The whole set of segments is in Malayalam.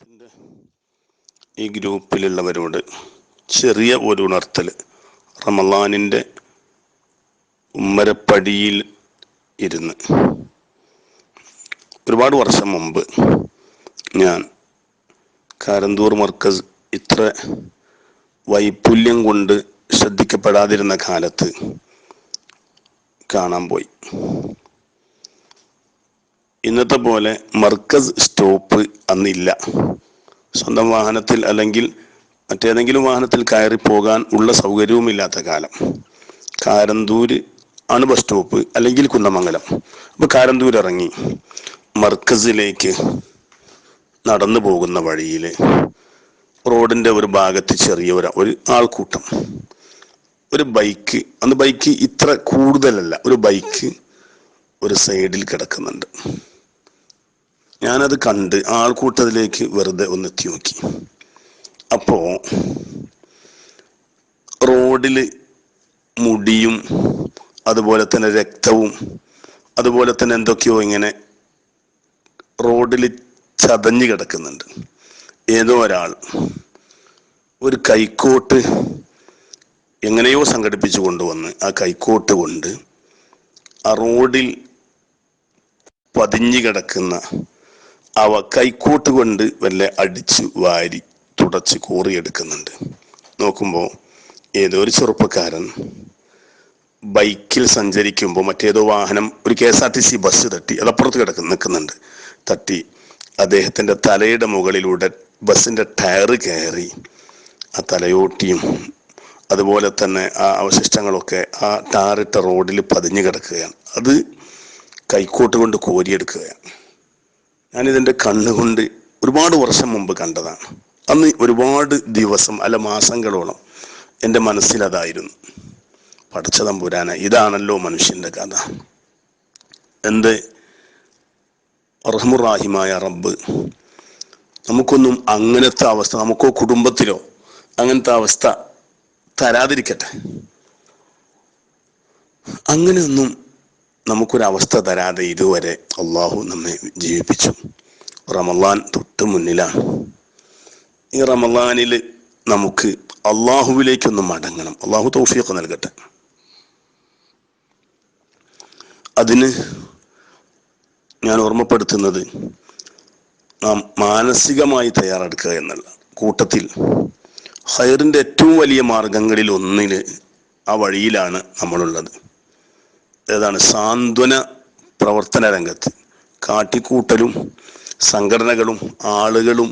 പ്രസ്ഥാനത്തിന്റെ ഈ ഗ്രൂപ്പിലുള്ളവരോട് ചെറിയ ഒരു ഉണർത്തൽ റമലാനിന്റെ ഉമ്മരപ്പടിയിൽ ഇരുന്ന്. ഒരുപാട് വർഷം മുമ്പ് ഞാൻ കാരന്തൂർ മർക്കസ് ഇത്ര വൈപുല്യം കൊണ്ട് ശ്രദ്ധിക്കപ്പെടാതിരുന്ന കാലത്ത് കാണാൻ പോയി. ഇന്നത്തെ പോലെ മർക്കസ് സ്റ്റോപ്പ് അന്നില്ല. സ്വന്തം വാഹനത്തിൽ അല്ലെങ്കിൽ മറ്റേതെങ്കിലും വാഹനത്തിൽ കയറി പോകാൻ ഉള്ള സൗകര്യവും ഇല്ലാത്ത കാലം. കാരന്തൂര് ആണ് ബസ് സ്റ്റോപ്പ് അല്ലെങ്കിൽ കുന്നമംഗലം. അപ്പൊ കാരന്തൂർ ഇറങ്ങി. മർക്കസിലേക്ക് നടന്നു പോകുന്ന വഴിയിൽ റോഡിന്റെ ഒരു ഭാഗത്ത് ചെറിയ ഒരു ഒരു ആൾക്കൂട്ടം. ഒരു ബൈക്ക് അന്ന് ബൈക്ക് ഇത്ര കൂടുതലല്ല. ഒരു ബൈക്ക് ഒരു സൈഡിൽ കിടക്കുന്നുണ്ട്. ഞാനത് കണ്ട് ആൾക്കൂട്ടത്തിലേക്ക് വെറുതെ ഒന്ന് എത്തി നോക്കി. അപ്പോ റോഡിൽ മുടിയും അതുപോലെ തന്നെ രക്തവും അതുപോലെ തന്നെ എന്തൊക്കെയോ ഇങ്ങനെ റോഡിൽ ചതഞ്ഞു കിടക്കുന്നുണ്ട്. ഏതോ ഒരാൾ ഒരു കൈക്കോട്ട് എങ്ങനെയോ സംഘടിപ്പിച്ചു കൊണ്ടുവന്ന് ആ കൈക്കോട്ട് കൊണ്ട് ആ റോഡിൽ പതിഞ്ഞു കിടക്കുന്ന അവ കൈക്കോട്ട് കൊണ്ട് വല്ല അടിച്ച് വാരി തുടച്ച് കോറിയെടുക്കുന്നുണ്ട്. നോക്കുമ്പോൾ ഏതോ ഒരു ചെറുപ്പക്കാരൻ ബൈക്കിൽ സഞ്ചരിക്കുമ്പോൾ മറ്റേതോ വാഹനം ഒരു K S R T C bus തട്ടി അതപ്പുറത്ത് കിടക്കുന്നു നിൽക്കുന്നുണ്ട്. തട്ടി അദ്ദേഹത്തിന്റെ തലയുടെ മുകളിലൂടെ ബസ്സിന്റെ ടയർ കയറി ആ തലയോട്ടിയും അതുപോലെ തന്നെ ആ അവശിഷ്ടങ്ങളൊക്കെ ആ ടാറിട്ട റോഡിൽ പതിഞ്ഞു കിടക്കുകയാണ്. അത് കൈക്കോട്ട് കൊണ്ട് കോരിയെടുക്കുകയാണ്. ഞാനിതിന്റെ കണ്ണുകൊണ്ട് ഒരുപാട് വർഷം മുമ്പ് കണ്ടതാണ്. അന്ന് ഒരുപാട് ദിവസം അല്ല മാസങ്ങളോളം എന്റെ മനസ്സിൽ അതായിരുന്നു. പഠിച്ച തമ്പുരാന ഇതാണല്ലോ മനുഷ്യന്റെ കഥ. എന്ത്? റഹ്മുറാഹിമായ റബ്ബ് നമുക്കൊന്നും അങ്ങനത്തെ അവസ്ഥ നമുക്കോ കുടുംബത്തിലോ അങ്ങനത്തെ അവസ്ഥ തരാതിരിക്കട്ടെ. അങ്ങനെയൊന്നും നമുക്കൊരവസ്ഥ തരാതെ ഇതുവരെ അള്ളാഹു നമ്മെ ജീവിപ്പിച്ചു. റമലാൻ തൊട്ട് മുന്നിലാണ്. ഈ റമലാനിൽ നമുക്ക് അള്ളാഹുവിലേക്കൊന്ന് മടങ്ങണം. അള്ളാഹു തൗഫീഖ് നൽകട്ടെ. അതിന് ഞാൻ ഓർമ്മപ്പെടുത്തുന്നത് നാം മാനസികമായി തയ്യാറെടുക്കുക എന്നല്ല. കൂട്ടത്തിൽ ഹൈറിന്റെ ഏറ്റവും വലിയ മാർഗങ്ങളിൽ ഒന്നിന് ആ വഴിയിലാണ് നമ്മളുള്ളത്. ഏതാണ്? സാന്ത്വന പ്രവർത്തന രംഗത്ത്. കാട്ടിക്കൂട്ടലും സംഘടനകളും ആളുകളും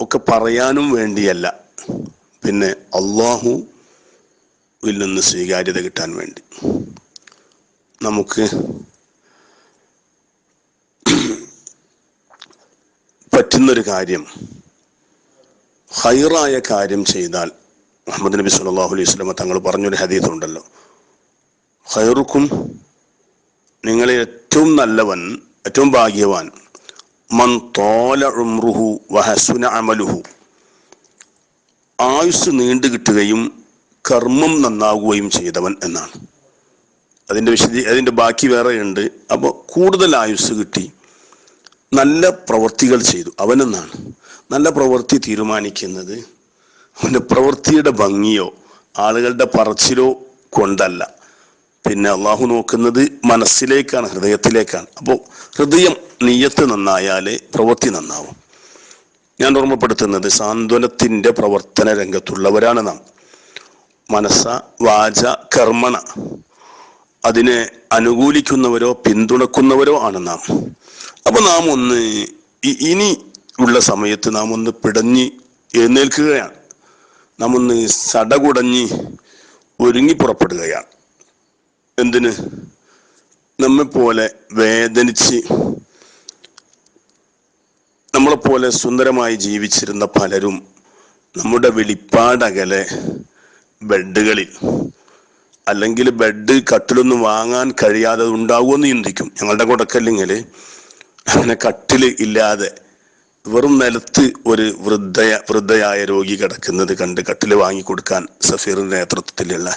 ഒക്കെ പറയാനും വേണ്ടിയല്ല. പിന്നെ അള്ളാഹുവിൽ നിന്ന് സ്വീകാര്യത കിട്ടാൻ വേണ്ടി. നമുക്ക് പറ്റുന്നൊരു കാര്യം ഹൈറായ കാര്യം ചെയ്താൽ മുഹമ്മദ് നബി സല്ലാഹു അലൈഹി സ്വലമ തങ്ങൾ പറഞ്ഞൊരു ഹദീസ് ഉണ്ടല്ലോ ഹൈറുക്കും നിങ്ങളെ ഏറ്റവും നല്ലവൻ ഏറ്റവും ഭാഗ്യവാൻ മൻ തോല ഉംറുഹു വഹസുന അമലുഹു. ആയുസ് നീണ്ടു കിട്ടുകയും കർമ്മം നന്നാവുകയും ചെയ്തവൻ എന്നാണ്. അതിന്റെ വിശദീ അതിന്റെ ബാക്കി വേറെ ഉണ്ട് അപ്പോൾ കൂടുതൽ ആയുസ് കിട്ടി. നല്ല പ്രവൃത്തികൾ ചെയ്തു. അവനെന്നാണ് നല്ല പ്രവൃത്തി തീരുമാനിക്കുന്നത്. അവന്റെ പ്രവൃത്തിയുടെ ഭംഗിയോ ആളുകളുടെ പറച്ചിലോ കൊണ്ടല്ല. പിന്നെ അള്ളാഹു നോക്കുന്നത് മനസ്സിലേക്കാണ് ഹൃദയത്തിലേക്കാണ്. അപ്പോൾ ഹൃദയം നീയത്ത് നന്നായാലേ പ്രവൃത്തി നന്നാവും. ഞാൻ ഓർമ്മപ്പെടുത്തുന്നത് സാന്ത്വനത്തിന്റെ പ്രവർത്തന രംഗത്തുള്ളവരാണ് നാം. മനസ്സ വാച കർമ്മണ അതിനെ അനുകൂലിക്കുന്നവരോ പിന്തുണക്കുന്നവരോ ആണ് നാം. അപ്പൊ നാം ഒന്ന് ഇനി ഉള്ള സമയത്ത് നാം ഒന്ന് പിടഞ്ഞ് എഴുന്നേൽക്കുകയാണ്. നാം ഒന്ന് സടകുടഞ്ഞ് ഒരുങ്ങി പുറപ്പെടുകയാണ്. എന്തിന്? നമ്മെ പോലെ വേദനിച്ച് നമ്മളെപ്പോലെ സുന്ദരമായി ജീവിച്ചിരുന്ന പലരും നമ്മുടെ വെളിപ്പാടകലെ ബെഡുകളിൽ അല്ലെങ്കിൽ ബെഡ് കട്ടിലൊന്നും വാങ്ങാൻ കഴിയാതെ ഉണ്ടാകുമെന്ന് ചിന്തിക്കും. ഞങ്ങളുടെ കൊടക്കല്ലെങ്കിൽ അങ്ങനെ കട്ടിൽ ഇല്ലാതെ വെറും നിലത്ത് ഒരു വൃദ്ധയ വൃദ്ധയായ രോഗി കിടക്കുന്നത് കണ്ട് കട്ടിൽ വാങ്ങിക്കൊടുക്കാൻ സഫീറിന്റെ നേതൃത്വത്തിലുള്ള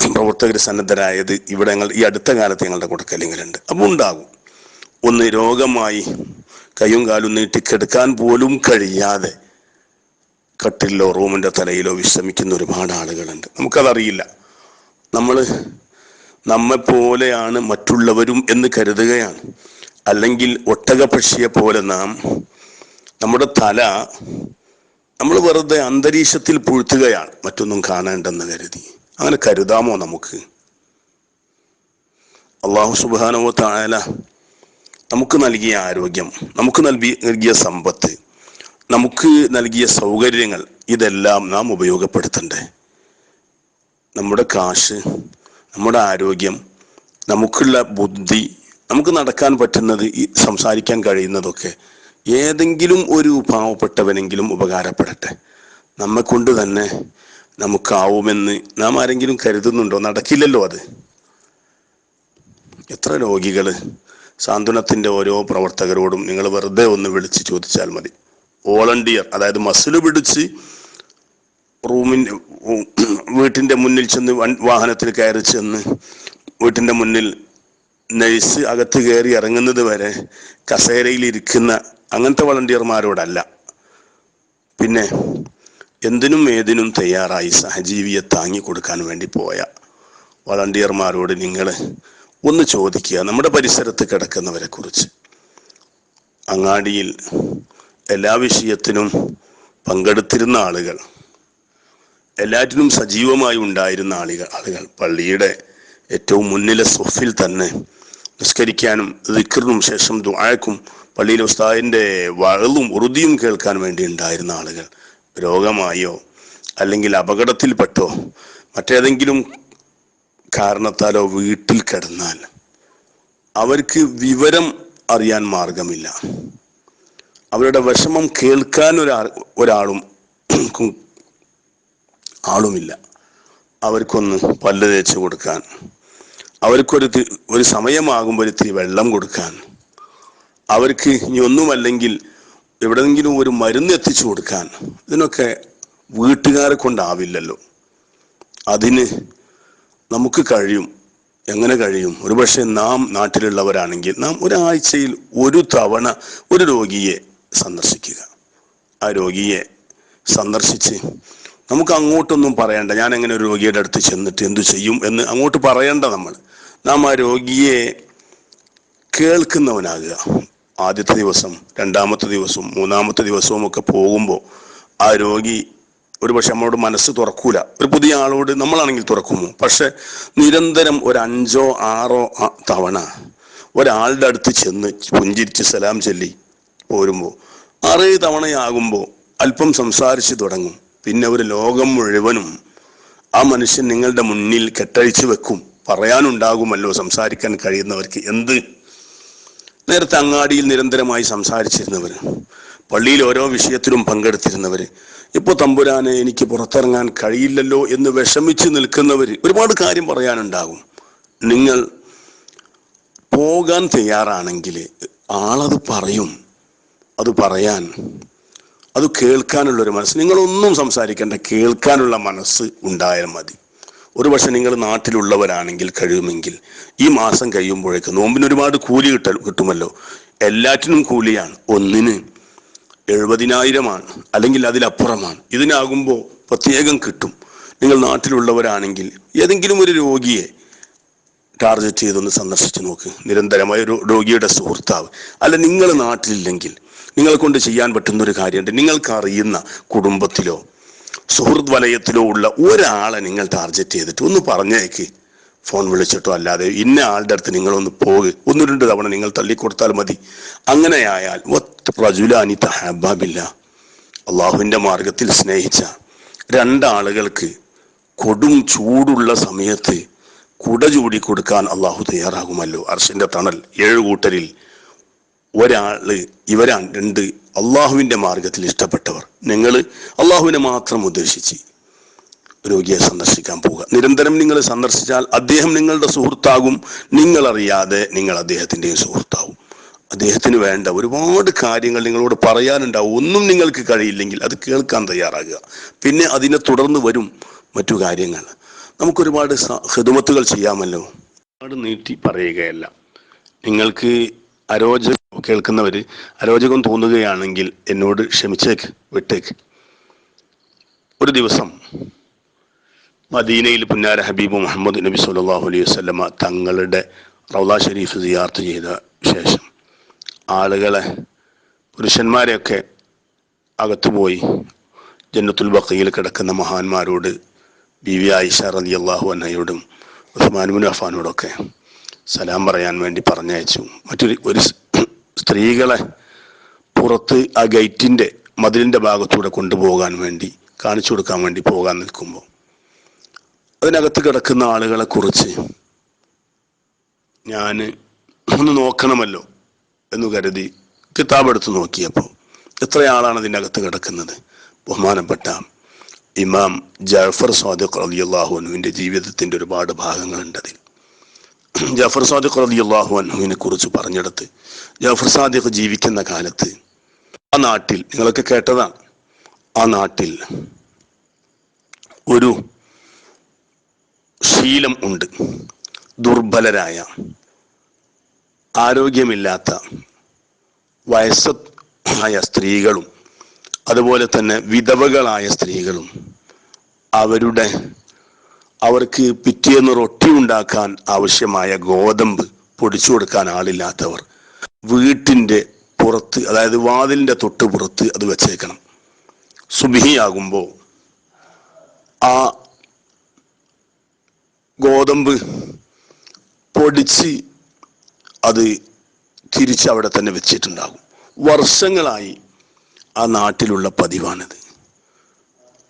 പ്രവർത്തകർ സന്നദ്ധരായത് ഇവിടെ ഞങ്ങൾ ഈ അടുത്ത കാലത്ത് ഞങ്ങളുടെ കൊടുക്കലിങ്ങലുണ്ട്. അപ്പോൾ ഉണ്ടാകും. ഒന്ന് രോഗമായി കയ്യും കാലും നീട്ടിക്കെടുക്കാൻ പോലും കഴിയാതെ കട്ടിലോ റൂമിന്റെ തലയിലോ വിശ്രമിക്കുന്ന ഒരുപാട് ആളുകളുണ്ട്. നമുക്കതറിയില്ല. നമ്മൾ നമ്മെ പോലെയാണ് മറ്റുള്ളവരും എന്ന് കരുതുകയാണ്. അല്ലെങ്കിൽ ഒട്ടകപക്ഷിയെ പോലെ നാം നമ്മുടെ തല നമ്മൾ വെറുതെ അന്തരീക്ഷത്തിൽ പുഴുത്തുകയാണ്. മറ്റൊന്നും കാണേണ്ടെന്ന് കരുതി. അങ്ങനെ കരുതാമോ നമുക്ക്? അള്ളാഹു സുബാനോ തായാല നമുക്ക് നൽകിയ ആരോഗ്യം നമുക്ക് നൽകി നൽകിയ സമ്പത്ത് നമുക്ക് നൽകിയ സൗകര്യങ്ങൾ ഇതെല്ലാം നാം ഉപയോഗപ്പെടുത്തണ്ടേ. നമ്മുടെ കാശ് നമ്മുടെ ആരോഗ്യം നമുക്കുള്ള ബുദ്ധി നമുക്ക് നടക്കാൻ പറ്റുന്നത് ഈ സംസാരിക്കാൻ കഴിയുന്നതൊക്കെ ഏതെങ്കിലും ഒരു പാവപ്പെട്ടവനെങ്കിലും ഉപകാരപ്പെടട്ടെ. നമ്മെ കൊണ്ട് തന്നെ നമുക്കാവുമെന്ന് നാം ആരെങ്കിലും കരുതുന്നുണ്ടോ? നടക്കില്ലല്ലോ അത്. എത്ര രോഗികൾ സാന്ത്വനത്തിന്റെ ഓരോ പ്രവർത്തകരോടും നിങ്ങൾ വെറുതെ ഒന്ന് വിളിച്ച് ചോദിച്ചാൽ മതി. വോളണ്ടിയർ അതായത് മസിൽ പിടിച്ച് റൂമിന്റെ വീട്ടിന്റെ മുന്നിൽ ചെന്ന് വാഹനത്തിൽ കയറി ചെന്ന് വീട്ടിന്റെ മുന്നിൽ നഴ്സ് അകത്ത് കയറി ഇറങ്ങുന്നത് വരെ കസേരയിൽ ഇരിക്കുന്ന അങ്ങനത്തെ വളണ്ടിയർമാരോടല്ല. പിന്നെ എന്തിനും ഏതിനും തയ്യാറായി സഹജീവിയെ താങ്ങി കൊടുക്കാൻ വേണ്ടി പോയ വളണ്ടിയർമാരോട് നിങ്ങൾ ഒന്ന് ചോദിക്കുക. നമ്മുടെ പരിസരത്ത് കിടക്കുന്നവരെ കുറിച്ച്. അങ്ങാടിയിൽ എല്ലാ വിഷയത്തിനും പങ്കെടുത്തിരുന്ന ആളുകൾ എല്ലാറ്റിനും സജീവമായി ഉണ്ടായിരുന്ന ആളുകൾ ആളുകൾ പള്ളിയുടെ ഏറ്റവും മുന്നിലെ സൊഫിൽ തന്നെ നിസ്കരിക്കാനും ദിക്കറിനും ശേഷം ദുആക്കും പള്ളിയിലെ ഉസ്താദിന്റെ വഴലും ഉറുതിയും കേൾക്കാൻ വേണ്ടി ഉണ്ടായിരുന്ന ആളുകൾ രോഗമായോ അല്ലെങ്കിൽ അപകടത്തിൽപ്പെട്ടോ മറ്റേതെങ്കിലും കാരണത്താലോ വീട്ടിൽ കിടന്നാൽ അവർക്ക് വിവരം അറിയാൻ മാർഗമില്ല. അവരുടെ വിഷമം കേൾക്കാൻ ഒരാ ഒരാളും ആളുമില്ല. അവർക്കൊന്ന് പല്ല് തേച്ച് കൊടുക്കാൻ അവർക്കൊരു ഒരു സമയമാകുമ്പോൾ ഇത്തിരി വെള്ളം കൊടുക്കാൻ അവർക്ക് ഇനി ഒന്നുമല്ലെങ്കിൽ എവിടെയെങ്കിലും ഒരു മരുന്ന് എത്തിച്ചു കൊടുക്കാൻ. ഇതിനൊക്കെ വീട്ടുകാരെ കൊണ്ടാവില്ലല്ലോ. അതിന് നമുക്ക് കഴിയും. എങ്ങനെ കഴിയും? ഒരുപക്ഷെ നാം നാട്ടിലുള്ളവരാണെങ്കിൽ നാം ഒരാഴ്ചയിൽ ഒരു തവണ ഒരു രോഗിയെ സന്ദർശിക്കുക. ആ രോഗിയെ സന്ദർശിച്ച് നമുക്ക് അങ്ങോട്ടൊന്നും പറയണ്ട. ഞാൻ എങ്ങനെ ഒരു രോഗിയുടെ അടുത്ത് ചെന്നിട്ട് എന്തു ചെയ്യും എന്ന് അങ്ങോട്ട് പറയണ്ട നമ്മൾ. നാം ആ രോഗിയെ കേൾക്കുന്നവനാകുക. ആദ്യത്തെ ദിവസം രണ്ടാമത്തെ ദിവസവും മൂന്നാമത്തെ ദിവസവും ഒക്കെ പോകുമ്പോൾ ആ രോഗി ഒരു പക്ഷെ നമ്മളോട് മനസ്സ് തുറക്കൂല. ഒരു പുതിയ ആളോട് നമ്മളാണെങ്കിൽ തുറക്കുമോ? പക്ഷെ നിരന്തരം ഒരു അഞ്ചോ ആറോ തവണ ഒരാളുടെ അടുത്ത് ചെന്ന് പുഞ്ചിരിച്ച് സലാം ചൊല്ലി പോരുമ്പോൾ ആറേ തവണയാകുമ്പോൾ അല്പം സംസാരിച്ച് തുടങ്ങും. പിന്നെ ഒരു ലോകം മുഴുവനും ആ മനുഷ്യൻ നിങ്ങളുടെ മുന്നിൽ കെട്ടഴിച്ചു വെക്കും. പറയാനുണ്ടാകുമല്ലോ സംസാരിക്കാൻ കഴിയുന്നവർക്ക് എന്ത് നേരത്തെ അങ്ങാടിയിൽ നിരന്തരമായി സംസാരിച്ചിരുന്നവർ പള്ളിയിൽ ഓരോ വിഷയത്തിലും പങ്കെടുത്തിരുന്നവർ ഇപ്പൊ തമ്പുരാനെ എനിക്ക് പുറത്തിറങ്ങാൻ കഴിയില്ലല്ലോ എന്ന് വിഷമിച്ച് നിൽക്കുന്നവർ ഒരുപാട് കാര്യം പറയാനുണ്ടാകും. നിങ്ങൾ പോകാൻ തയ്യാറാണെങ്കിൽ ആളത് പറയും അത് പറയാൻ അത് കേൾക്കാനുള്ളൊരു മനസ്സ്. നിങ്ങളൊന്നും സംസാരിക്കേണ്ട കേൾക്കാനുള്ള മനസ്സ് ഉണ്ടായാൽ മതി. ഒരു പക്ഷെ നിങ്ങൾ നാട്ടിലുള്ളവരാണെങ്കിൽ കഴിയുമെങ്കിൽ ഈ മാസം കഴിയുമ്പോഴേക്ക് നോമ്പിന് ഒരുപാട് കൂലി കിട്ട കിട്ടുമല്ലോ. എല്ലാറ്റിനും കൂലിയാണ്. ഒന്നിന് എഴുപതിനായിരമാണ്. അല്ലെങ്കിൽ അതിലപ്പുറമാണ്. ഇതിനാകുമ്പോൾ പ്രത്യേകം കിട്ടും. നിങ്ങൾ നാട്ടിലുള്ളവരാണെങ്കിൽ ഏതെങ്കിലും ഒരു രോഗിയെ ടാർഗറ്റ് ചെയ്തൊന്ന് സന്ദർശിച്ച് നോക്ക്. നിരന്തരമായ ഒരു രോഗിയുടെ സുഹൃത്താവ്. അല്ല നിങ്ങൾ നാട്ടിലില്ലെങ്കിൽ നിങ്ങളെ കൊണ്ട് ചെയ്യാൻ പറ്റുന്ന ഒരു കാര്യമുണ്ട്. നിങ്ങൾക്ക് അറിയുന്ന കുടുംബത്തിലോ സുഹൃത്ത് വലയത്തിലോ ഉള്ള ഒരാളെ നിങ്ങൾ ടാർഗറ്റ് ചെയ്തിട്ട് ഒന്ന് പറഞ്ഞേക്ക്. ഫോൺ വിളിച്ചിട്ടോ അല്ലാതെ ഇന്ന ആളുടെ അടുത്ത് നിങ്ങളൊന്ന് പോക്. ഒന്ന് രണ്ട് തവണ നിങ്ങൾ തള്ളിക്കൊടുത്താൽ മതി. അങ്ങനെയായാൽ റജുലാനി തഹാബാബില്ല അള്ളാഹുവിന്റെ മാർഗത്തിൽ സ്നേഹിച്ച രണ്ടാളുകൾക്ക് കൊടും ചൂടുള്ള സമയത്ത് കുട ചൂടി കൊടുക്കാൻ അള്ളാഹു തയ്യാറാകുമല്ലോ. അർഷിന്റെ തണൽ ഏഴ് കൂട്ടരിൽ ഒരാൾ ഇവരാ രണ്ട് അള്ളാഹുവിന്റെ മാർഗത്തിൽ ഇഷ്ടപ്പെട്ടവർ. നിങ്ങൾ അള്ളാഹുവിനെ മാത്രം ഉദ്ദേശിച്ച് രോഗിയെ സന്ദർശിക്കാൻ പോവുക. നിരന്തരം നിങ്ങൾ സന്ദർശിച്ചാൽ അദ്ദേഹം നിങ്ങളുടെ സുഹൃത്താകും. നിങ്ങൾ അറിയാതെ നിങ്ങൾ അദ്ദേഹത്തിന്റെയും സുഹൃത്താവും. അദ്ദേഹത്തിന് വേണ്ട ഒരുപാട് കാര്യങ്ങൾ നിങ്ങളോട് പറയാനുണ്ടാവും. ഒന്നും നിങ്ങൾക്ക് കഴിയില്ലെങ്കിൽ അത് കേൾക്കാൻ തയ്യാറാകുക. പിന്നെ അതിനെ തുടർന്ന് വരും മറ്റു കാര്യങ്ങൾ. നമുക്കൊരുപാട് ഹിദമത്തുകൾ ചെയ്യാമല്ലോ? ഒരുപാട് നീട്ടി പറയുകയല്ല. നിങ്ങൾക്ക് അരോചകം കേൾക്കുന്നവർ അരോചകം തോന്നുകയാണെങ്കിൽ എന്നോട് ക്ഷമിച്ചേക്ക് വിട്ടേക്ക്. ഒരു ദിവസം മദീനയിൽ പുന്നാര ഹബീബ് മുഹമ്മദ് നബി സല്ലാഹു അലൈഹി വസല്ലമ തങ്ങളുടെ റൗള ഷെരീഫ് സിയാർത്ത് ചെയ്ത ശേഷം ആളുകളെ പുരുഷന്മാരെയൊക്കെ അകത്തുപോയി ജന്നത്തുൽ ബക്കയിൽ കിടക്കുന്ന മഹാന്മാരോട് ബി ബിവി ആയിഷ അള്ളാഹു അന്നയോടും ഉസ്മാൻ മുൻ അഫാനോടൊക്കെ സലാം പറയാൻ വേണ്ടി പറഞ്ഞയച്ചു. മറ്റൊരു ഒരു സ്ത്രീകളെ പുറത്ത് ആ ഗേറ്റിന്റെ മതിലിന്റെ ഭാഗത്തൂടെ കൊണ്ടുപോകാൻ വേണ്ടി കാണിച്ചു കൊടുക്കാൻ വേണ്ടി പോകാൻ നിൽക്കുമ്പോൾ അതിനകത്ത് കിടക്കുന്ന ആളുകളെ കുറിച്ച് ഞാൻ ഒന്ന് നോക്കണമല്ലോ എന്ന് കരുതി കിതാബ് എടുത്ത് നോക്കിയപ്പോൾ എത്ര ആളാണ് അതിന്റെ അകത്ത് കിടക്കുന്നത്? ബഹുമാനപ്പെട്ട ഇമാം ജാഫർ റളിയല്ലാഹു അൻഹുവിന്റെ ജീവിതത്തിന്റെ ഒരുപാട് ഭാഗങ്ങളുണ്ട് അതിൽ. ജാഫർ സാദിഖ് റളിയല്ലാഹു അൻഹുവിനെ കുറിച്ച് പറഞ്ഞെടുത്ത് ജാഫർ സാദിഖ് ജീവിക്കുന്ന കാലത്ത് ആ നാട്ടിൽ നിങ്ങളൊക്കെ കേട്ടതാണ് ആ നാട്ടിൽ ഒരു ശീലം ഉണ്ട്. ദുർബലരായ ആരോഗ്യമില്ലാത്ത വയസ്സായ സ്ത്രീകളും അതുപോലെ തന്നെ വിധവകളായ സ്ത്രീകളും അവരുടെ അവർക്ക് പിറ്റേന്ന് റൊട്ടി ഉണ്ടാക്കാൻ ആവശ്യമായ ഗോതമ്പ് പൊടിച്ചു കൊടുക്കാൻ ആളില്ലാത്തവർ വീട്ടിന്റെ പുറത്ത് അതായത് വാതിലിന്റെ തൊട്ട് പുറത്ത് അത് വെച്ചേക്കണം. സുബിഹിയാകുമ്പോൾ ആ ഗോതമ്പ് പൊടിച്ച് അത് തിരിച്ച് അവിടെ തന്നെ വെച്ചിട്ടുണ്ടാകും. വർഷങ്ങളായി ആ നാട്ടിലുള്ള പതിവാണിത്.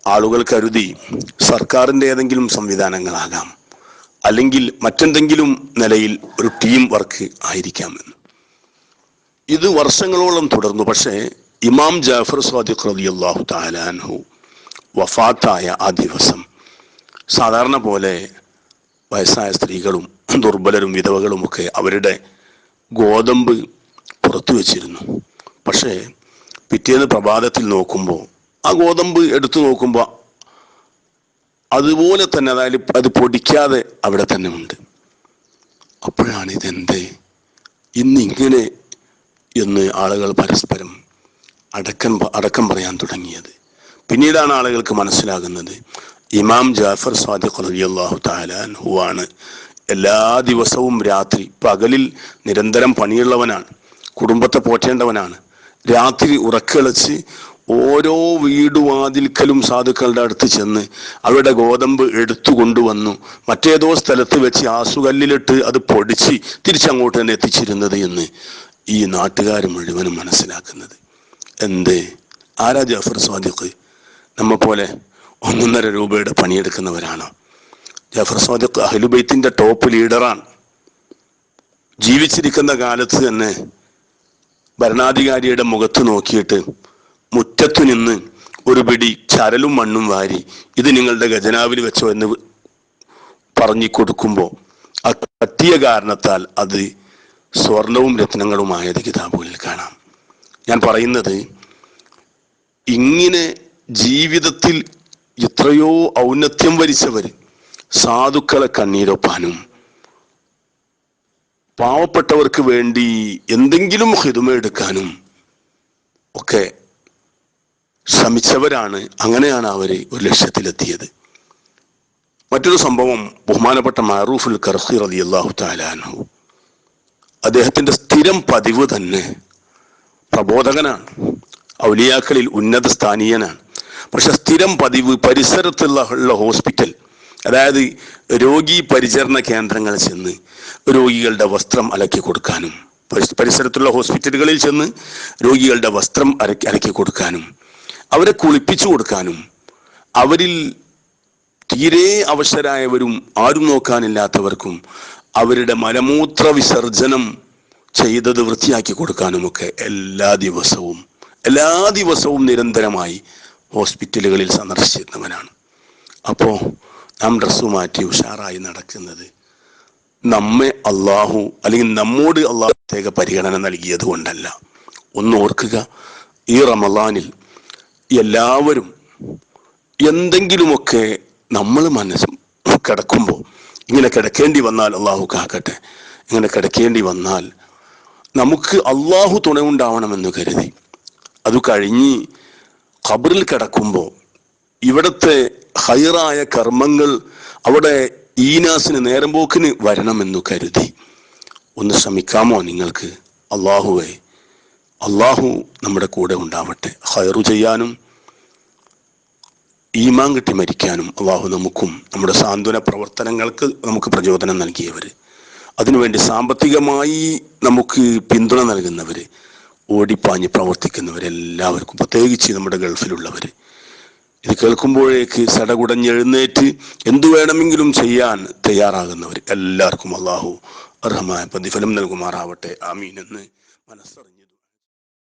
ആളുകൾ കരുതി സർക്കാരിന്റെ ഏതെങ്കിലും സംവിധാനങ്ങളാകാം. അല്ലെങ്കിൽ മറ്റെന്തെങ്കിലും നിലയിൽ ഒരു ടീം വർക്ക് ആയിരിക്കാമെന്ന്. ഇത് വർഷങ്ങളോളം തുടർന്നു. പക്ഷേ ഇമാം ജാഫർ സ്വാദിഖ് റളിയല്ലാഹു താലാൻഹു വഫാത്തായ ആ ദിവസം സാധാരണ പോലെ വയസ്സായ സ്ത്രീകളും ദുർബലരും വിധവകളുമൊക്കെ അവരുടെ ഗോതമ്പ് പുറത്തു വച്ചിരുന്നു. പക്ഷേ പിറ്റേന്ന് പ്രഭാതത്തിൽ നോക്കുമ്പോൾ ആ ഗോതമ്പ് എടുത്തു നോക്കുമ്പോൾ അതുപോലെ തന്നെ അതായത് അത് പൊടിക്കാതെ അവിടെ തന്നെ ഉണ്ട്. അപ്പോഴാണ് ഇതെന്ത്? ഇന്നിങ്ങനെ എന്ന് ആളുകൾ പരസ്പരം അടക്കൻ അടക്കം പറയാൻ തുടങ്ങിയത്. പിന്നീടാണ് ആളുകൾക്ക് മനസ്സിലാകുന്നത്. ഇമാം ജാഫർ സാദിഖ് റളിയല്ലാഹു തആല അൻഹു ആണ് എല്ലാ ദിവസവും രാത്രി പകലിൽ നിരന്തരം പണിയുള്ളവനാണ്. കുടുംബത്തെ പോറ്റേണ്ടവനാണ്. രാത്രി ഉറക്കളിച്ച് ഓരോ വീടുവാതിൽക്കലും സാധുക്കളുടെ അടുത്ത് ചെന്ന് അവരുടെ ഗോതമ്പ് എടുത്തു കൊണ്ടുവന്നു. മറ്റേതോ സ്ഥലത്ത് വെച്ച് ആസുകല്ലിലിട്ട് അത് പൊടിച്ച് തിരിച്ചങ്ങോട്ട് തന്നെ എത്തിച്ചിരുന്നത് എന്ന് ഈ നാട്ടുകാർ മുഴുവനും മനസ്സിലാക്കുന്നത്. എന്ത്? ആരാ ജാഫർ സ്വാദിഖ്? നമ്മെ പോലെ ഒന്നൊന്നര രൂപയുടെ പണിയെടുക്കുന്നവരാണോ? ജാഫർ സ്വാദിഖ് അഹലുബൈത്തിന്റെ ടോപ്പ് ലീഡറാണ് ജീവിച്ചിരിക്കുന്ന കാലത്ത് തന്നെ ഭരണാധികാരിയുടെ മുഖത്ത് നോക്കിയിട്ട് മുറ്റത്തു നിന്ന് ഒരു പിടി ചരലും മണ്ണും വാരി ഇത് നിങ്ങളുടെ ഖജനാവിൽ വെച്ചോ എന്ന് പറഞ്ഞു കൊടുക്കുമ്പോൾ ആ കട്ടിയ കാരണത്താൽ അത് സ്വർണവും രത്നങ്ങളുമായത് കിതാബുകളിൽ കാണാം. ഞാൻ പറയുന്നത് ഇങ്ങനെ ജീവിതത്തിൽ എത്രയോ ഔന്നത്യം വരിച്ചവർ സാധുക്കളെ കണ്ണീരൊപ്പാനും പാവപ്പെട്ടവർക്ക് വേണ്ടി എന്തെങ്കിലും ഹിതുമ എടുക്കാനും ഒക്കെ ശ്രമിച്ചവരാണ് അങ്ങനെയാണ് അവർ ഒരു ലക്ഷ്യത്തിലെത്തിയത്. മറ്റൊരു സംഭവം ബഹുമാനപ്പെട്ട മാറൂഫുൽ കർഹി റലി അള്ളാഹു താലാനു അദ്ദേഹത്തിന്റെ സ്ഥിരം പതിവ് തന്നെ പ്രബോധകനാണ്. ഔലിയാക്കളിൽ ഉന്നത സ്ഥാനീയനാണ്. പക്ഷെ സ്ഥിരം പതിവ് പരിസരത്തുള്ള ഉള്ള ഹോസ്പിറ്റൽ അതായത് രോഗി പരിചരണ കേന്ദ്രങ്ങൾ ചെന്ന് രോഗികളുടെ വസ്ത്രം അലക്കി കൊടുക്കാനും പരിസരത്തുള്ള ഹോസ്പിറ്റലുകളിൽ ചെന്ന് രോഗികളുടെ വസ്ത്രം അലക്കി കൊടുക്കാനും അവരെ കുളിപ്പിച്ചു കൊടുക്കാനും അവരിൽ തീരെ അവശരായവരും ആരും നോക്കാനില്ലാത്തവർക്കും അവരുടെ മലമൂത്ര വിസർജനം ചെയ്തത് വൃത്തിയാക്കി കൊടുക്കാനുമൊക്കെ എല്ലാ ദിവസവും എല്ലാ ദിവസവും നിരന്തരമായി ഹോസ്പിറ്റലുകളിൽ സന്ദർശിച്ചിരുന്നവനാണ്. അപ്പോൾ നാം ഡ്രസ്സ് മാറ്റി ഉഷാറായി നടക്കുന്നത് നമ്മെ അള്ളാഹു അല്ലെങ്കിൽ നമ്മോട് അള്ളാഹു പ്രത്യേക പരിഗണന നൽകിയത് കൊണ്ടല്ല ഒന്ന് ഓർക്കുക ഈ റമലാനിൽ എല്ലാവരും എന്തെങ്കിലുമൊക്കെ നമ്മൾ മനസ്സും കിടക്കുമ്പോൾ ഇങ്ങനെ കിടക്കേണ്ടി വന്നാൽ അള്ളാഹു കാക്കട്ടെ. ഇങ്ങനെ കിടക്കേണ്ടി വന്നാൽ നമുക്ക് അള്ളാഹു തുണയുണ്ടാവണമെന്ന് കരുതി. അത് കഴിഞ്ഞ് ഖബറിൽ കിടക്കുമ്പോൾ ഇവിടുത്തെ ഹൈറായ കർമ്മങ്ങൾ അവിടെ ഈനാസിന് നേരം പോക്കിന് വരണമെന്നു കരുതി. ഒന്ന് ശ്രമിക്കാമോ നിങ്ങൾക്ക്? അള്ളാഹുവെ അള്ളാഹു നമ്മുടെ കൂടെ ഉണ്ടാവട്ടെ. ഹയറു ചെയ്യാനും ഈമാൻ കിട്ടി മരിക്കാനും അള്ളാഹു നമുക്കും നമ്മുടെ സാന്ത്വന പ്രവർത്തനങ്ങൾക്ക് നമുക്ക് പ്രചോദനം നൽകിയവർ അതിനുവേണ്ടി സാമ്പത്തികമായി നമുക്ക് പിന്തുണ നൽകുന്നവർ ഓടിപ്പാഞ്ഞ് പ്രവർത്തിക്കുന്നവരെല്ലാവർക്കും പ്രത്യേകിച്ച് നമ്മുടെ ഗൾഫിലുള്ളവർ ഇത് കേൾക്കുമ്പോഴേക്ക് സടകുടഞ്ഞെഴുന്നേറ്റ് എന്തു വേണമെങ്കിലും ചെയ്യാൻ തയ്യാറാകുന്നവർ എല്ലാവർക്കും അള്ളാഹു അർഹമായ പ്രതിഫലം നൽകുമാറാവട്ടെ. ആമീൻ എന്ന് മനസ്സറിഞ്ഞ്